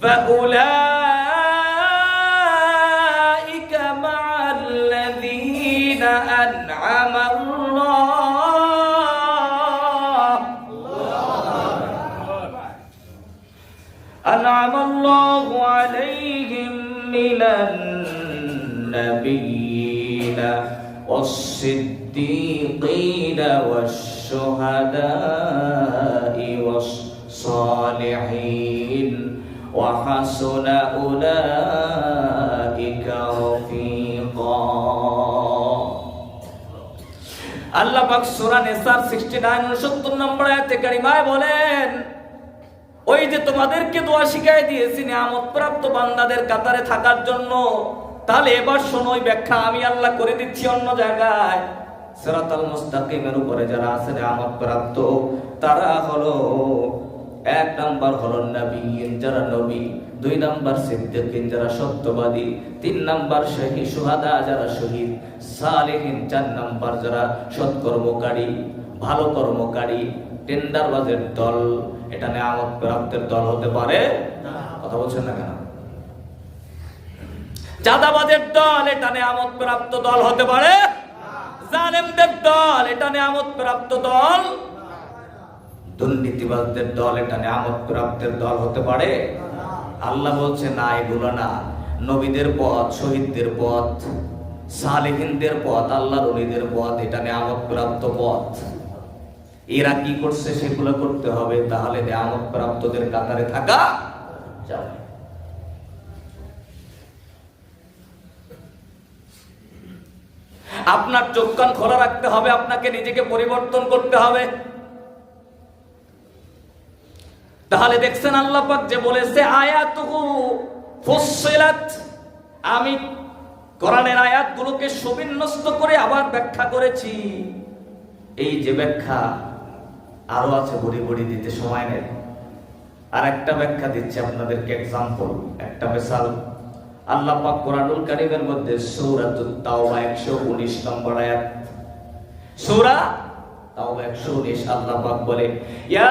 فأولئك مع الذين أنعم الله. أنعم الله عليهم من النبيين والصديقين والشهداء والصالحين. وحسن أولئك رفيقا আল্লাহ পাক সূরা নিসার 69 69 নম্বর আয়াতে কারিমায় বলেন ওই যে তোমাদেরকে দোয়া শিখাই দিয়েছি নিয়ামত প্রাপ্ত বান্দাদের কাতারে থাকার জন্য তাহলে এবার শোনো ওই ব্যাখ্যা আমি আল্লাহ করে দিচ্ছি অন্য জায়গায় সিরাতাল মুস্তাকিমের উপরে যারা আছে নিয়ামত প্রাপ্ত তারা হলো এক নাম্বার হলো নবীন যারা নবী। দুই নাম্বার সিদ্দিকিন, যারা সত্যবাদী। তিন নাম্বার শহীদ সুহাদা, যারা শহীদ। সালেহিন, চার নাম্বার যারা সৎকর্মকারী, ভালো কর্মকারী, টেন্ডারবাজের দল। এটা নেয়ামত প্রাপ্তের দল হতে পারে কথা বলছেন না কেন? চাঁদাবাজের দল, এটা নেয়ামত প্রাপ্ত দল হতে পারে জালেমদের দল, এটা নেয়ামত প্রাপ্ত দল দুর্নীতিবাজদের দল, এটা নেয়ামত প্রাপ্তের দল হতে পারে? আল্লাহ বলছে, না, এগুলো না। নবীদের পথ, শহীদদের পথ, সালেহিনদের পথ, আল্লাহর অলিদের পথ, এটা নেয়ামত প্রাপ্ত পথ। এরা কি করছে, সেগুলো করতে হবে, তাহলে নেয়ামত প্রাপ্তদের কাতারে থাকা যাবে। আপনার চোখ কান খোলা রাখতে হবে, আপনাকে নিজেকে পরিবর্তন করতে হবে। তাহলে দেখছেন আল্লাহ পাক যে বলেছে ফুসসিলাত। আমি কোরআনের আয়াতগুলোকে সুবিন্যস্ত করে আবার ব্যাখ্যা করেছি। এই যে ব্যাখ্যা আরও আছে, বড়ি বড়ি দিতে সময় নেই। আর একটা ব্যাখ্যা দিচ্ছি আপনাদেরকে এক্সাম্পল একটা মিসাল। আল্লাহ পাক কোরআনুল কারীমের মধ্যে সূরাতুত তাওবা 119 নম্বর আয়াত। সূরা তাওবা 119 আল্লাহ পাক বলে, ইয়া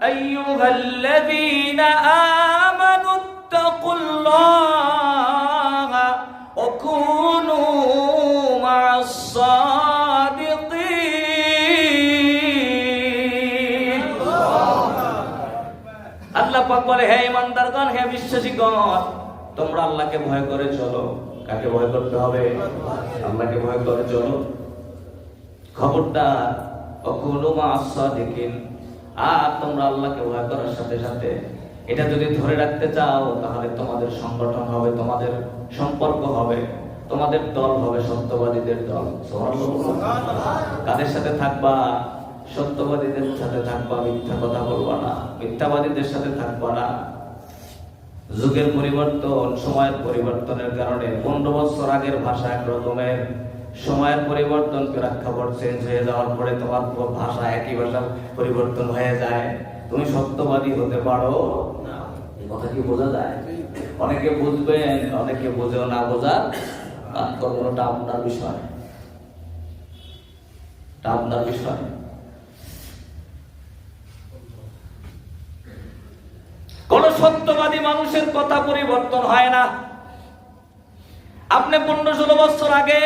আইয়ুহাল্লাযীনা আমানু তাকুল্লাহা ওয়া কুনু মা'আস সাদিকিন আল্লাহ পাক বলে, হে ইমানদারগণ, হে বিশ্বাসীগণ, তোমরা আল্লাহকে ভয় করে চলো। কাকে ভয় করতে হবে? আল্লাহকে ভয় করে চলো। খবরদার অকুলুমা আশ্বা দেখিন আর তোমরা আল্লাহকে ভয় করার সাথে সাথে এটা যদি ধরে রাখতে চাও, তাহলে তোমাদের সংগঠন হবে, তোমাদের সম্পর্ক হবে, তোমাদের দল হবে সত্যবাদীদের দল। কাদের সাথে থাকবা? সত্যবাদীদের সাথে থাকবা, মিথ্যা কথা বলবা না। মিথ্যাবাদীদের সাথে থাকবা না। যুগের পরিবর্তন, সময়ের পরিবর্তনের কারণে পনেরো বছর আগের ভাষা এক রকমের সময়ের পরিবর্তন প্রেক্ষাপট চেঞ্জ হয়ে যাওয়ার পরে তোমার ভাষা একই ভাষা পরিবর্তন হয়ে যায়। তুমি সত্যবাদী হতে পারো কথা কি বোঝা যায়? অনেকে বুঝবেন, অনেকে বোঝেও না বোঝার। কর্মটা আপনার বিষয়। আপনার বিষয়। কোন সত্যবাদী মানুষের কথা পরিবর্তন হয় না। আপনি পনেরো ষোলো বছর আগে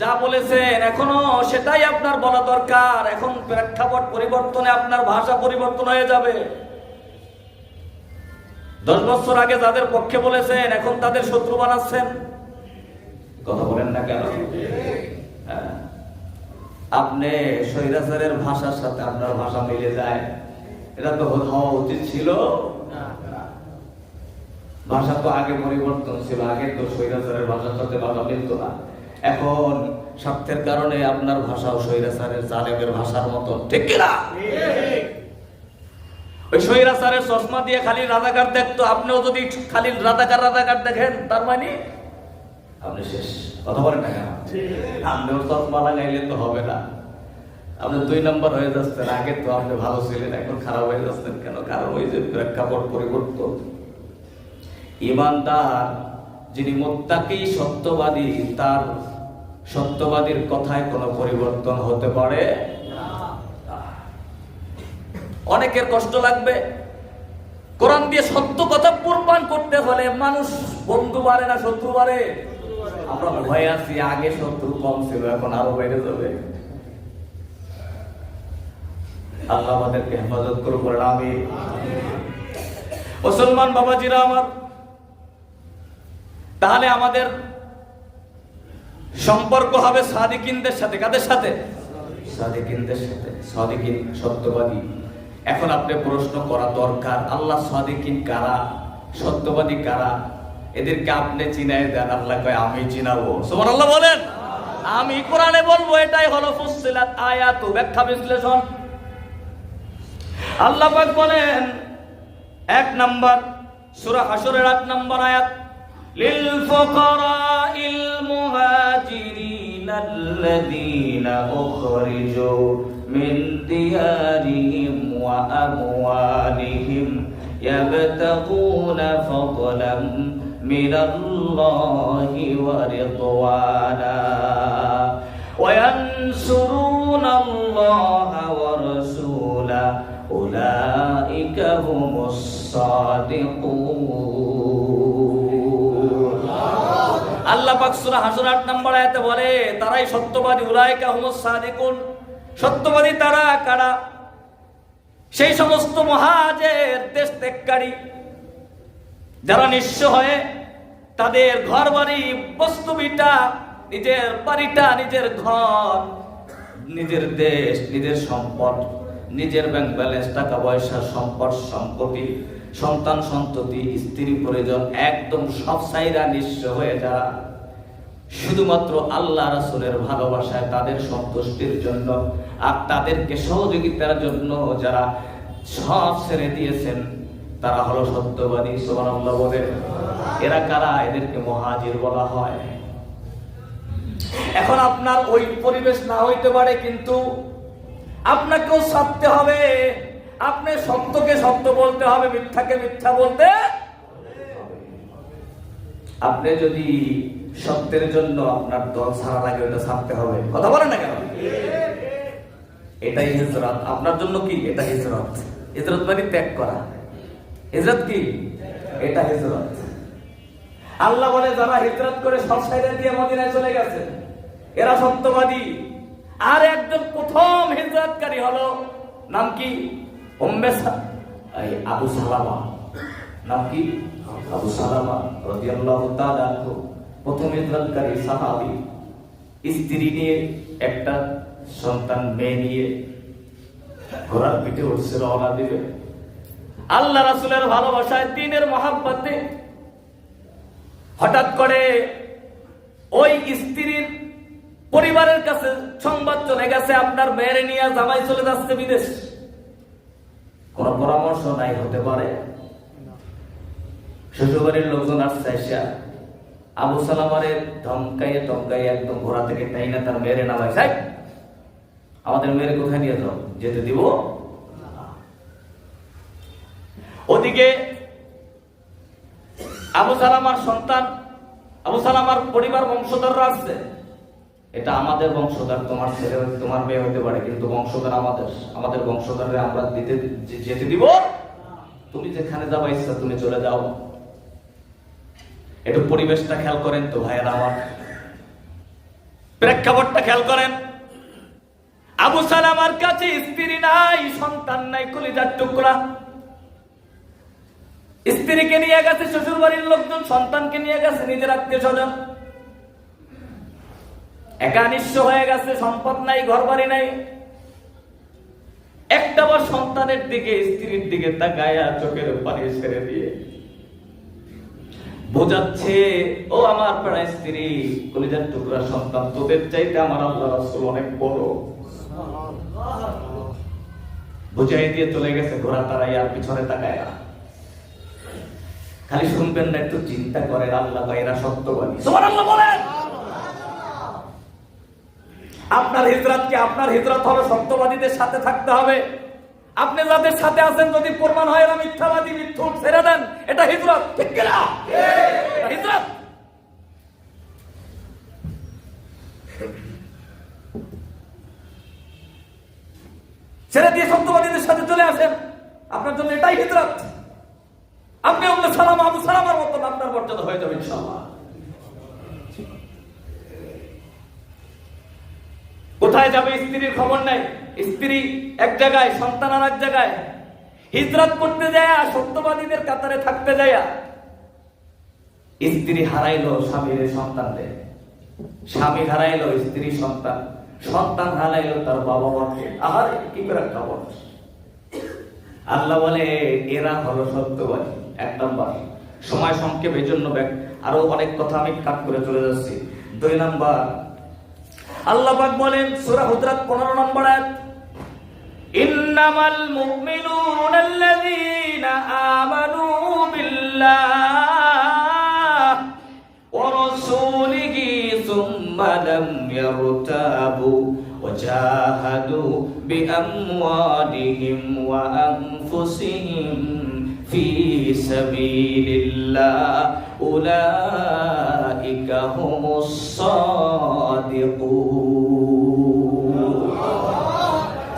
যা বলেছেন এখনও সেটাই আপনার বলা দরকার। এখন প্রেক্ষাপট পরিবর্তনে আপনার ভাষা পরিবর্তন হয়ে যাবে। দশ বছর আগে যাদের পক্ষে বলেছেন এখন তাদের শত্রু বানাচ্ছেন। কথা বলেন না কেন? হ্যাঁ। আপনি স্বৈরাচারের ভাষার সাথে আপনার ভাষা মিলে যায়। এটা তো হওয়া উচিত ছিল। ভাষা তো আগে পরিবর্তন ছিল আগে তো স্বৈরাচারের ভাষার সাথে ভাষা মিলত না। এখন স্বার্থের কারণে আপনার ভাষাও স্বৈরাচারের জালেমের ভাষার মতো। ঠিক কিনা ওই স্বৈরাচারের চশমা দিয়ে খালি রাধাকার দেখতো, আপনিও যদি খালি রাধাকার রাধাকার দেখেন, তার মানে? আপনি শেষ। কথা বলেন না কেন? আপনিও চশমা লাগাইলে তো হবে না। আপনি দুই নম্বর হয়ে যাচ্ছেন, আগে তো আপনি ভালো ছিলেন, এখন খারাপ হয়ে যাচ্ছেন কেন? কারণ ওই যে প্রেক্ষাপট পরিবর্তন। ইমানদার যিনি মোত্তাকি সত্যবাদী, তার সত্যবাদীর কথায় কোনো পরিবর্তন হতে পারে? অনেকের কষ্ট লাগবে। কোরআন দিয়ে সত্য কথা প্রমাণ করতে হলে মানুষ বন্ধু বাড়ে না শত্রু বাড়ে? আমরা ভয়ে আছি, আগে শত্রু কম ছিল, এখন আরও বেড়ে যাবে। আল্লাহ আমাদেরকে হেফাজত করুক আমি মুসলমান বাবাজিরা আমার, তাহলে আমাদের সম্পর্ক হবে সাদিকিনদের সাথে, কাদের সাথে? সাদিকিনদের সাথে। সাদিকিন সত্যবাদী। এখন আপনি প্রশ্ন করা দরকার, আল্লাহ সাদিকিন কারা? সত্যবাদী কারা? এদেরকে আপনি চিনাই দেন, আল্লাহ কয়, আমি চিনাবো। সুমান আল্লাহ বলেন। আমি কোরআনে বলব, এটাই হলো ফুসিলাত আয়াত ব্যাখ্যা বিশ্লেষণ। আল্লাহ পাক বলেন, এক নাম্বার, সূরা হাসরের আট নাম্বার আয়াত। للفقراء المهاجرين الذين أخرجوا من ديارهم وأموالهم يبتغون فضلا من الله ورضوانا وينصرون الله ورسوله. أولئك هم الصادقون. আল্লাহ পাক সূরা হাসর 8 নম্বর আয়াতে বলে, তারাই সত্যবাদী, উলাইকা হুমুস সাদিকুন। সত্যবাদী তারা কারা? সেই সমস্ত মহাজের দেশ ত্যাগকারী। যারা নিঃস্ব হয়ে তাদের ঘর বাড়ি বস্তু বিটা নিজের বাড়িটা, নিজের ঘর, নিজের দেশ, নিজের সম্পদ, নিজের ব্যাংক ব্যালেন্স টাকা পয়সা সম্পদ, সম্পত্তি সন্তান, সন্ততি, স্ত্রী, পরিজন একদম সব সাইরা নিঃস্ব হয়ে যারা শুধুমাত্র আল্লাহ রাসূলের ভালোবাসায় তাদের সন্তুষ্টির জন্য আর তাদেরকে সহযোগিতার জন্য যারা সব ছেড়ে দিয়েছেন, তারা হলো সত্যবাদী বলে এরা কারা? এদেরকে মহাজির বলা হয়। এখন আপনার ওই পরিবেশ না হইতে পারে, কিন্তু আপনাকেও সাধতে হবে। আপনি সত্যকে সত্য বলতে হবে, মিথ্যাকে মিথ্যা বলতে আপনি যদি সত্যের জন্য আপনার দল ছাড়া লাগে ওটা ছাড়তে হবে। কথা বলেন না কেন? এটাই হিজরত। আপনার জন্য কি? এটা হিজরত। হিজরত মানে ত্যাগ করা। হিজরত কি? এটা হিজরত। আল্লাহ বলে, যারা হিজরত করে সব সাইডে দিয়ে মদিনায় চলে গেছে, এরা সত্যবাদী। আর একজন প্রথম হিজরতকারী হলো, নাম কি? উম্মে আবু সালামা নাম কি আবু সালামা রাদিয়াল্লাহু তাআলা প্রথম হিজরতকারী সাহাবী স্ত্রী নিয়ে একটা সন্তান, মেয়ে নিয়ে ঘোড়ার পিঠে উঠছে, রওনা দিবে। আল্লাহ রাসূলের ভালোবাসায়, দিনের মহাব্বতে হঠাৎ করে ওই স্ত্রীর পরিবারের কাছে সংবাদ চলে গেছে, আপনার মেয়েরে নিয়ে জামাই চলে যাচ্ছে বিদেশ। পরামর্শ নাই, হতে পারে। শ্বশুরবাড়ির লোকজন আসছে এসে আবু সালামারে ধমকাইয়ে ধমকাইয়ে একদম ঘোড়া থেকে তাই না তার মেয়েরে নামাই সাই আমাদের মেয়েরে কোথায় নিয়ে যাও? যেতে দিব? ওদিকে আবু সালামার সন্তান, আবু সালামার পরিবার বংশধররা আছে এটা আমাদের বংশধর, তোমার ছেলে, তোমার মেয়ে হতে পারে, কিন্তু বংশধর আমাদের আমাদের বংশধরে আমরা দিতে যেতে দিব, তুমি যেখানে যাবা ইচ্ছা তুমি চলে যাও। একটু পরিবেশটা খেয়াল করেন তো ভাইয়েরা আমার। প্রেক্ষাপটটা খেয়াল করেন। আবু সালামার কাছে স্ত্রী নাই, সন্তান নাই, কলিজার টুকরা। স্ত্রীকে নিয়ে গেছে শ্বশুর বাড়ির লোকজন, সন্তানকে নিয়ে গেছে নিজের আত্মীয় স্বজন। একা হয়ে গেছে, সম্পদ নাই ঘর বাড়ি নাই। একটা বার সন্তানের দিকে, স্ত্রীর দিকে তাকায়া চোখের পানি ছেড়ে দিয়ে বোঝাচ্ছে, ও আমার প্রায় স্ত্রী, কলিজার টুকরা সন্তান তোদের চাইতে আমার আল্লাহ রাসূল অনেক বড়। বুঝাই দিয়ে চলে গেছে, ঘোড়া তারাই আর পিছনে তাকায়া। খালি শুনবেন না, একটু চিন্তা করেন, আল্লাহ এরা সত্যবাদী। সুবহানাল্লাহ বলেন! আপনার হিজরত কি আপনার হিজরত হলো সত্যবাদীদের সাথে থাকতে হবে। আপনি যাদের সাথে আছেন, যদি প্রমাণ হয় এরা মিথ্যাবাদী মিথ্যুক ছেড়ে দেন, এটা হিজরত। ঠিক কিনা? হিজরত। ছেড়ে দিয়ে সত্যবাদীদের সাথে চলে আসেন। আপনার জন্য এটাই হিজরত। উম্মে সালাম, আবু সালামার মতন আপনার মর্যাদা হয়ে যাবে, ইনশাআল্লাহ। কোথায় যাবে স্ত্রীর খবর নাই? স্ত্রী এক জায়গায়, সন্তান আর এক জায়গায়। হিজরত করতে যায়, সত্যবাদীদের কাতারে থাকতে যায়, স্ত্রী হারাইলো স্বামীর সন্তানদের স্বামী হারাইলো স্ত্রী সন্তান। সন্তান হারাইলো তার বাবা মাকে। আহারে, কি করে খবর? আল্লাহ বলে, এরা হলো সত্যবাদী। এক নম্বর। সময় সংক্ষেপ জন্য আরও অনেক কথা আমি কাট করে চলে যাচ্ছি। দুই নাম্বার আল্লাহ পাক বলেন সূরা হুজরাত 15 নম্বর আয়াত ইন্নামাল মুমিনুনা আল্লাযীনা আমানু বিল্লাহ ওয়া রাসূলিহি সুম্মা লাম ইয়ারতাবু وجاهدوا بأموالهم وأنفسهم في سبيل الله أولئك هم الصادقون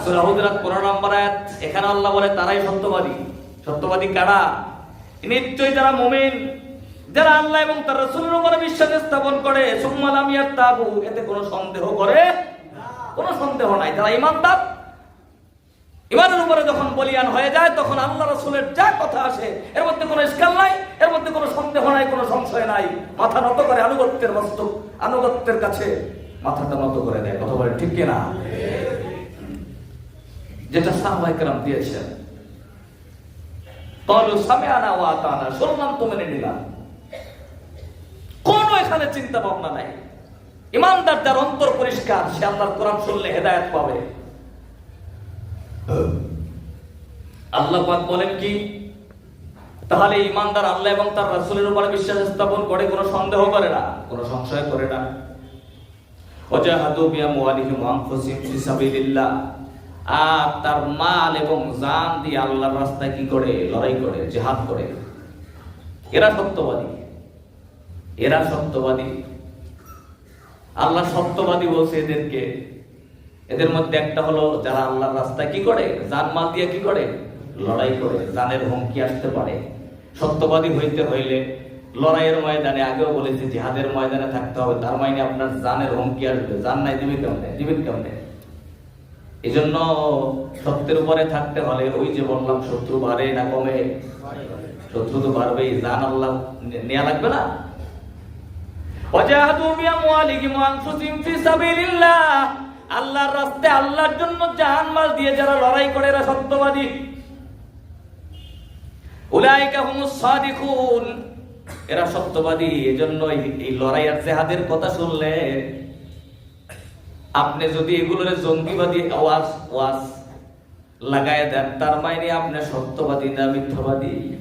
সূরা হুজরাত 15 নম্বর আয়াত এখানে আল্লাহ বলে তারাই সত্যবাদী সত্যবাদী কারা নিশ্চয়ই যারা মুমিন যারা আল্লাহ এবং তার রাসূলের উপরে বিশ্বাস স্থাপন করে সুম্মা লাম ইয়াতাবু এতে কোনো সন্দেহ করে কোনো সন্দেহ নাই যারা ইমানদার ইমানের উপরে যখন বলিয়ান হয়ে যায়, তখন আল্লাহ রসুলের যা কথা আসে, এর মধ্যে কোনো ইস্কাল নাই, এর মধ্যে কোনো সন্দেহ নাই, কোনো সংশয় নাই। মাথা নত করে আনুগত্যের বস্তু, আনুগত্যের কাছে মাথাটা নত করে দেয় কথা বলে ঠিক কিনা? যেটা সাহবাই কেরাম দিয়েছেন। কলু সামিয়ানা ওয়া আতানা, শুনলাম তো মেনে নিলাম। কোনো এখানে চিন্তা ভাবনা নাই। ইমানদার যার অন্তর পরিষ্কার, সে আল্লাহর কোরআন শুনলে হেদায়েত পাবে। আল্লাহ পাক বলেন কি, তাহলে ইমানদার আল্লাহ এবং তার রাসূলের উপরে বিশ্বাস স্থাপন করে, কোনো সন্দেহ করে না, কোনো সংশয় করে না। আর তার মাল এবং জান দিয়ে আল্লাহর রাস্তায় কি করে? লড়াই করে, জিহাদ করে। এরা সত্যবাদী। এরা সত্যবাদী। আল্লাহ সত্যবাদী বলছে এদেরকে এদের মধ্যে একটা হলো যারা আল্লাহর রাস্তায় কি করে? জান মাল দিয়ে কি করে? লড়াই করে, জানের হুমকি আসতে পারে। সত্যবাদী হইতে হইলে লড়াইয়ের ময়দানে, আগেও বলেছি, জিহাদের ময়দানে থাকতে হবে। তার মানে আপনার জানের হুমকি আসবে। জান নাই, দিবি কেমনে? দিবেন কেমনে? এই জন্য সত্যের উপরে থাকতে হলে ওই যে বললাম, শত্রু বাড়ে না কমে? শত্রু তো বাড়বেই। জান আল্লাহ নে- নেয়া লাগবে না? ওয়াজাহাদু বিআমওয়ালিহিম ওয়া আনফুসিহিম ফি সাবিলিল্লাহ। আল্লাহর রাস্তায় আল্লাহর জন্য জান মাল দিয়ে যারা লড়াই করে এরা সত্যবাদী। উলাইকা হুমুস সাদিকুন। এরা সত্যবাদী এজন্য এই- লড়াই আর জেহাদের কথা শুনলে আপনি যদি এগুলোর জঙ্গিবাদী আওয়াজ ওয়াজ লাগায় দেন তার মানে আপনি সত্যবাদী না মিথ্যাবাদী।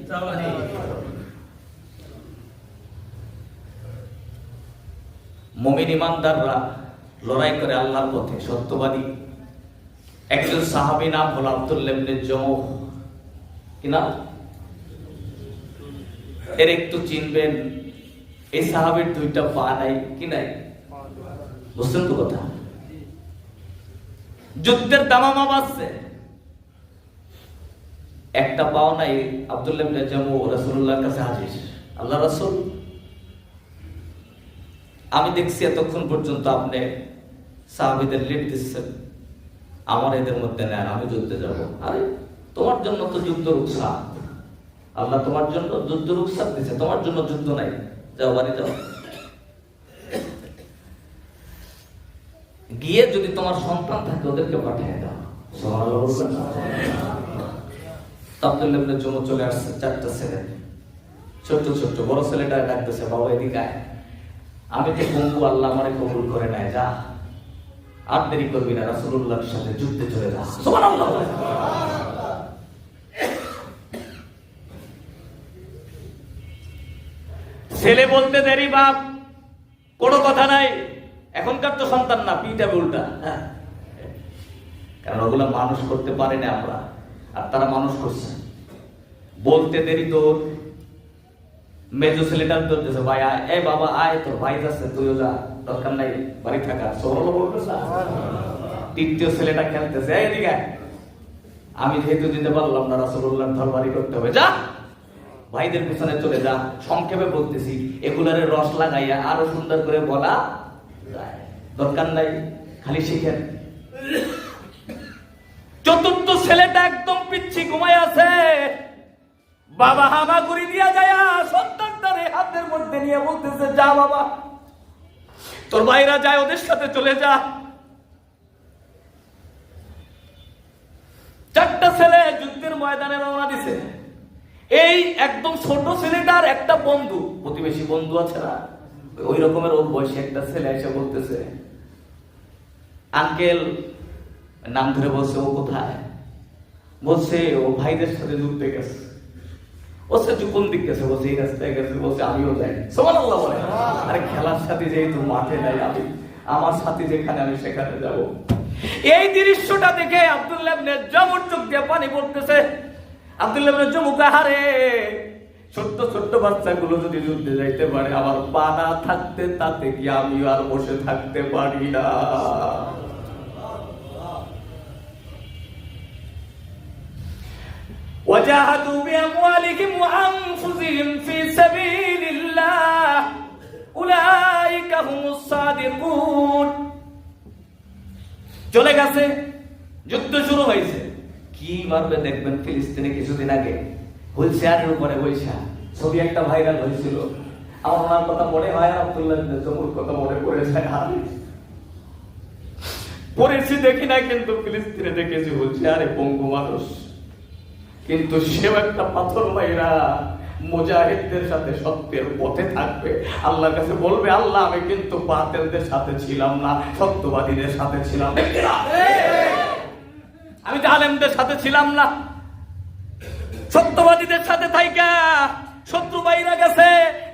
মমিন ইমানদাররা লড়াই করে আল্লাহর পথে, সত্যবাদী। একজন সাহাবী নাম হল আব্দুল্লাহ ইবনে জমহ কি নাম? এর একটু চিনবেন, এই সাহাবীর দুইটা পা নাই, কি নাই? বুঝছেন তো কথা? যুদ্ধের দামামা বাজছে একটা পাও নাই আব্দুল্লাহ জামু রাসূলুল্লাহর কাছে হাজির। আল্লাহ রাসূল? আমি দেখছি এতক্ষণ পর্যন্ত আপনি সাহাবীদের লিড দিচ্ছেন। আমার এদের মধ্যে নেন, আমি যুদ্ধে যাব। আরে, তোমার জন্য তো যুদ্ধ রুকসা আল্লাহ তোমার জন্য যুদ্ধ রুকসা দিছে, তোমার জন্য যুদ্ধ নাই। যাও, বাড়ি যাও। গিয়ে যদি তোমার সন্তান থাকে, ওদেরকে পাঠিয়ে দাও। ইবনে জুমু চলে আসছে, চারটা ছেলে। ছোট্ট ছোট্ট, বড় ছেলেটা ডাকতেছে, বাবা, এদিকে আমি তো বন্ধু আল্লাহ আমারে কবুল করে নেয়, যা। আর দেরি করবি না, রাসূলুল্লাহর সাথে যুদ্ধে চলে যা। ছেলে বলতে দেরি বাপ, কোনো কথা নাই। এখনকার তো সন্তান না পিটা উল্টা। হ্যাঁ। কারণ ওগুলো মানুষ করতে পারে না আমরা, আর তারা মানুষ করছে। বলতে দেরি তোর। মেজো ছেলেটার ধরতেছে, ভাই, আয় এই বাবা, আয় তোর, ভাই যাচ্ছে, তুইও যা। দরকার নাই, বাড়ি থাকা। সরল না। তৃতীয় ছেলেটা খেলতেছে। এদিকে আমি যেহেতু যেতে পারলাম না রাসূলুল্লাহ ধর বাড়ি করতে হবে। যা! ভাইদের পিছনে চলে যা। সংক্ষেপে বলতেছি, এগুলারে রস লাগাইয়া আরও সুন্দর করে বলা দরকার নাই, খালি শিখেন। চতুর্থ ছেলেটা একদম পিচ্ছি ঘুমায় আছে। বাবা হামাগুড়ি দিয়া যায় সন্তানটারে হাতের মধ্যে নিয়ে বলতেছে, যা বাবা। তোর ভাইরা যায়, ওদের সাথে চলে যা। চারটা ছেলে যুদ্ধের ময়দানে রওনা দিছে। এই একদম ছোট ছেলেটার একটা বন্ধু, প্রতিবেশী বন্ধু আছে না? ওই রকমের ওর বয়সী একটা ছেলে এসে বলতেছে, আঙ্কেল, নাম ধরে বলছে, ও কোথায়? বলছে, ও ভাইদের সাথে যুদ্ধে গেছে। বলছে, তুই কোন দিক গেছে? বলছে রাস্তায় গেছে। বলছে, আমিও যাই। সমান বলে। আরে, খেলার সাথে যেহেতু মাঠে নাই আমি, আমার সাথে যেখানে আমি সেখানে যাব। এই দৃশ্যটা দেখে আব্দুল্লাহ ইবনে চোখ দিয়ে পানি পড়তেছে। আব্দুল্লাহ ইবনে জামু কাহারে ছোট্ট ছোট্ট বাচ্চাগুলো যদি যুদ্ধে যাইতে পারে, আমার পা থাকতে তাতে কি আমিও আর বসে থাকতে পারি না? وجاهدوا بأموالهم وأنفسهم في سبيل الله أولئك هم الصادقون চলে গেছে যুদ্ধ শুরু হয়েছে কি মারবে দেখবেন ফিলিস্তিনে কিছুদিন আগে হুইল চেয়ারের উপরে বৈশা ছবি একটা ভাইরাল হয়েছিল আমার ওনার কথা মনে হয় আব্দুল্লাহ ইবনে জমুর কথা মনে পড়ে যায় আর পড়েছি দেখি না কিন্তু ফিলিস্তিনে দেখেছি হুইল চেয়ারে পঙ্গু মানুষ কিন্তু সেও একটা পাথর মাইরা মুজাহিদদের সাথে সত্যের পথে থাকবে। আল্লাহর কাছে বলবে, আল্লাহ, আমি কিন্তু বাতিলদের সাথে ছিলাম না, সত্যবাদীদের সাথে ছিলাম আমি জালেমদের সাথে ছিলাম না। সত্যবাদীদের সাথে থাইকা শত্রু বাইরা গেছে।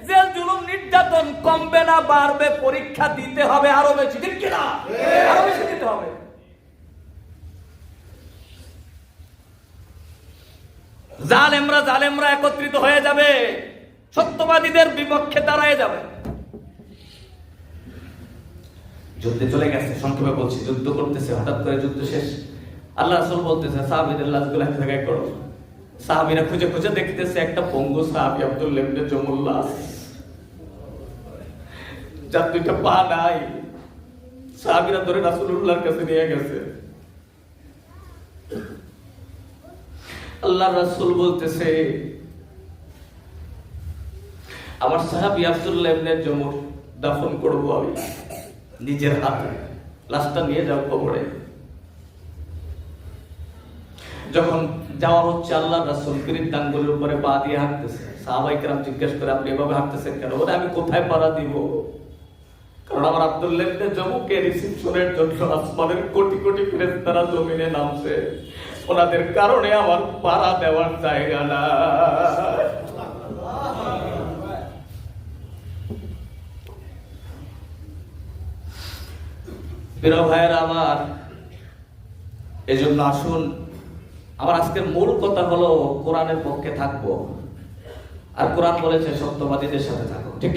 জেল, জুলুম, নির্যাতন কমবে না, বাড়বে, পরীক্ষা দিতে হবে আরও বেশি। ঠিক কিনা? আরও বেশি দিতে হবে। জালেমরা জালেমরা একত্রিত হয়ে যাবে। সত্যবাদীদের বিপক্ষে দাঁড়ায় যাবে। যুদ্ধে চলে গেছে, সংক্ষেপে বলছি, যুদ্ধ করতেছে, হঠাৎ করে যুদ্ধ শেষ। আল্লাহ রাসূল বলতেছে, সাহাবীদের লাশগুলো এক জায়গায় করো। সাহাবীরা খুঁজে খুঁজে দেখতেছে একটা পঙ্গু সাহাবী আব্দুল্লাহ ইবনে জমুল লাশ যার দুইটা পা নাই। সাহাবীরা ধরে রাসূলুল্লাহর কাছে নিয়ে গেছে। আল্লাহ রাসুল বলতেছে, আমার সাহাবী আব্দুল্লাহ ইবনে জমুর দাফন করব আমি নিজের হাতে। লাশটা নিয়ে যাও কবরে। যখন যাওয়া হচ্ছে আল্লাহ রাসূল বৃদ্ধাঙ্গুলের উপরে পা দিয়ে হাঁটতেছে। সাহাবাই কেরাম জিজ্ঞেস করে, আপনি এভাবে হাঁটতেছেন কেন? বলে, আমি কোথায় পাড়া দিব? কারণ আমার আব্দুল্লাহ জমুকে রিসিপশনের জন্য আসমানের কোটি কোটি ফেরেশতারা জমিনে নামছে। ওনাদের কারণে আমার পাড়া দেওয়ার জায়গা না। ভাইয়েরা আমার, এজন্য আসুন, আমার আজকের মূল কথা হলো কোরআনের পক্ষে থাকব। আর কোরআন বলেছে সত্যবাদীদের সাথে থাকো। ঠিক